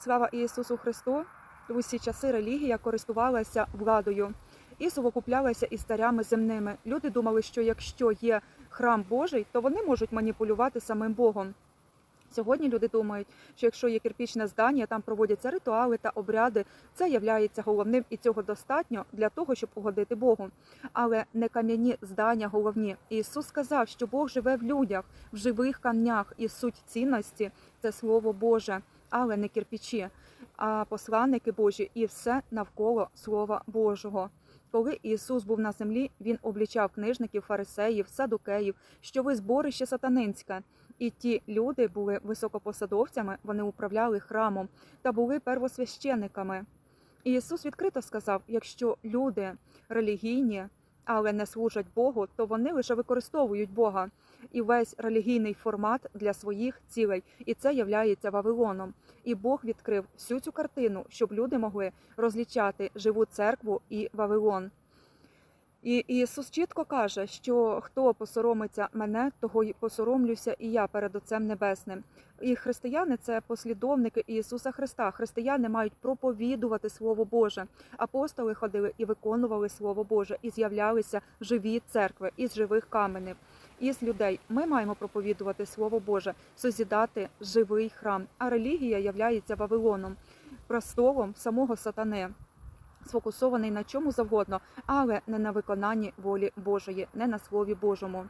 Слава Ісусу Христу! В усі часи релігія користувалася владою і совокуплялася із царями земними. Люди думали, що якщо є храм Божий, то вони можуть маніпулювати самим Богом. Сьогодні люди думають, що якщо є кирпічне здання, там проводяться ритуали та обряди, це являється головним і цього достатньо для того, щоб угодити Богу. Але не кам'яні здання головні. Ісус сказав, що Бог живе в людях, в живих камнях, і суть цінності це Слово Боже, але не кирпичі, а посланники Божі і все навколо Слова Божого. Коли Ісус був на землі, Він облічав книжників, фарисеїв, садукеїв, що ви зборище сатанинське. І ті люди були високопосадовцями, вони управляли храмом та були первосвященниками. І Ісус відкрито сказав: якщо люди релігійні, але не служать Богу, то вони лише використовують Бога і весь релігійний формат для своїх цілей, і це являється Вавилоном. І Бог відкрив всю цю картину, щоб люди могли розлічати живу церкву і Вавилон. І Ісус чітко каже, що хто посоромиться мене, того й посоромлюся і я перед Отцем Небесним. І християни це послідовники Ісуса Христа. Християни мають проповідувати Слово Боже. Апостоли ходили і виконували Слово Боже, і з'являлися живі церкви із живих каменів. Із людей ми маємо проповідувати Слово Боже, созідати живий храм. А релігія являється Вавилоном, престолом самого сатани сфокусований на чому завгодно, але не на виконанні волі Божої, не на Слові Божому.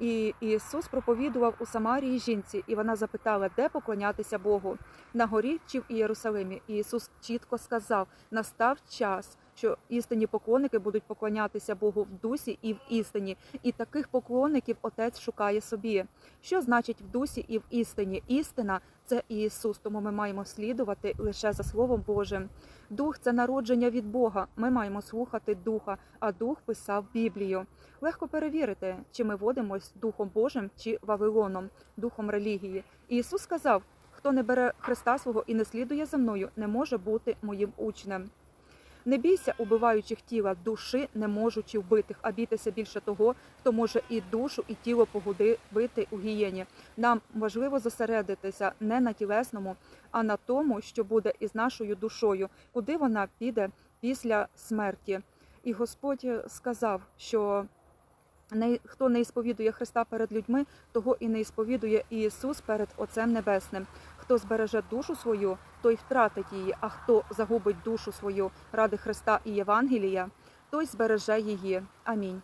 І Ісус проповідував у Самарії жінці, і вона запитала, де поклонятися Богу на горі чи в Єрусалимі. І Ісус чітко сказав: настав час, що істинні поклонники будуть поклонятися Богу в дусі і в істині. І таких поклонників Отець шукає собі. Що значить в дусі і в істині? Істина це Ісус, тому ми маємо слідувати лише за Словом Божим. Дух це народження від Бога. Ми маємо слухати Духа, а Дух писав Біблію. Легко перевірити, чи ми водимось Духом Божим чи Вавилоном, духом релігії. Ісус сказав: хто не бере Христа свого і не слідує за мною, не може бути моїм учнем. Не бійся убиваючих тіла, душі не можучи вбитих, а бійтеся більше того, хто може і душу, і тіло погубити у гієні. Нам важливо зосередитися не на тілесному, а на тому, що буде із нашою душою, куди вона піде після смерті. І Господь сказав, що хто не ісповідує Христа перед людьми, того і не ісповідує Ісус перед Отцем Небесним. Хто збереже душу свою, той втратить її, а хто загубить душу свою ради Христа і Євангелія, той збереже її. Амінь.